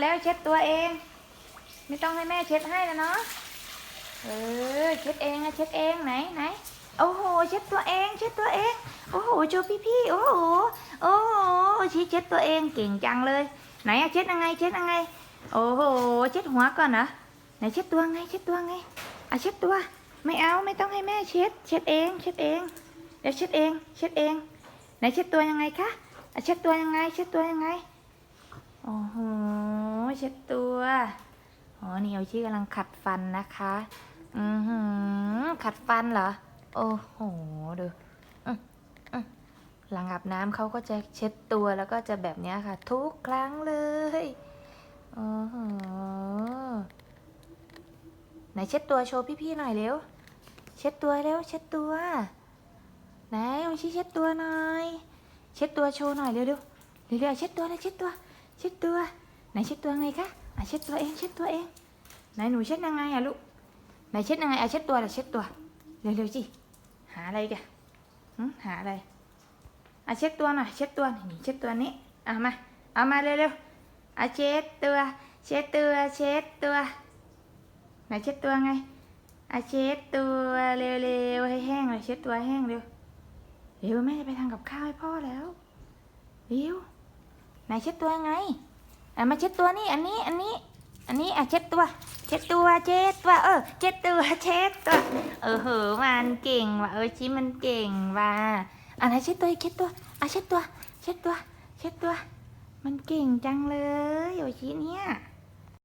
แล้วเช็ดตัวเอง ไม่ต้องให้แม่เช็ดให้แล้วเนาะเออเช็ดเองนะเช็ดเองไหนไหนโอ้โหเช็ดตัวเองเช็ดตัวเองโอ้โหโชว์พี่พี่โอ้โหโอ้โหชี้เช็ดตัวเองเก่งจังเลย ไหนอะเช็ดยังไงเช็ดยังไง โอ้โหเช็ดหัวก่อนนะไหนเช็ดตัวไงเช็ดตัวไงอะเช็ดตัว ไม่เอาไม่ต้องให้แม่เช็ด เช็ดเองเช็ดเองเดี๋ยวเช็ดเองเช็ดเอง ไหนเช็ดตัวยังไงคะอะเช็ดตัวยังไงเช็ดตัวยังไงโอ้โห เช็ดตัวอ๋อนี่เอาชี้กำลังขัดฟันนะคะ อือหือขัดฟันเหรอ โอ้โหดูอื้อหลังอาบน้ำเขาก็จะเช็ดตัวแล้วก็จะแบบนี้ค่ะ ทุกครั้งเลยโอ้โหไหนเช็ดตัวโชว์พี่ๆหน่อยเร็ว เช็ดตัวเร็วเช็ดตัวไหนเอาชี้เช็ดตัวหน่อย เช็ดตัวโชว์หน่อยเร็วๆเร็วๆเช็ดตัวเลยเช็ดตัว เช็ดตัว ไหนเช็ดตัวไงคะอะเช็ดตัวเองเช็ดตัวเองไหนหนูเช็ดยังไงอะลูกไหนเช็ดยังไงเอาเช็ดตัวเลยเช็ดตัวเร็วๆจิหาอะไรกันหาอะไรเอาเช็ดตัวหน่อยเช็ดตัวนี่เช็ดตัวนี้เอามาเอามาเร็วๆเอาเช็ดตัว เช็ดตัวเช็ดตัวไหนเช็ดตัวไงเอาเช็ดตัวเร็วๆให้แห้งเลยเช็ดตัวแห้งเร็วเร็วแม่จะไปทำกับข้าวให้พ่อแล้วเร็วไหนเช็ดตัวไง อามาเช็ดตัวนี่อันนี้อันนี้ อันนี้อะเช็ดตัว เช็ดตัวเช็ดตัวเออเช็ดตัวเช็ดตัวเออเหอะมันเก่งว่ะเออชิมันเก่งว่ะอันไหนเช็ดตัวเช็ดตัวอะเช็ดตัว เช็ดตัว เช็ดตัว มันเก่งจังเลยโอชิเนี่ย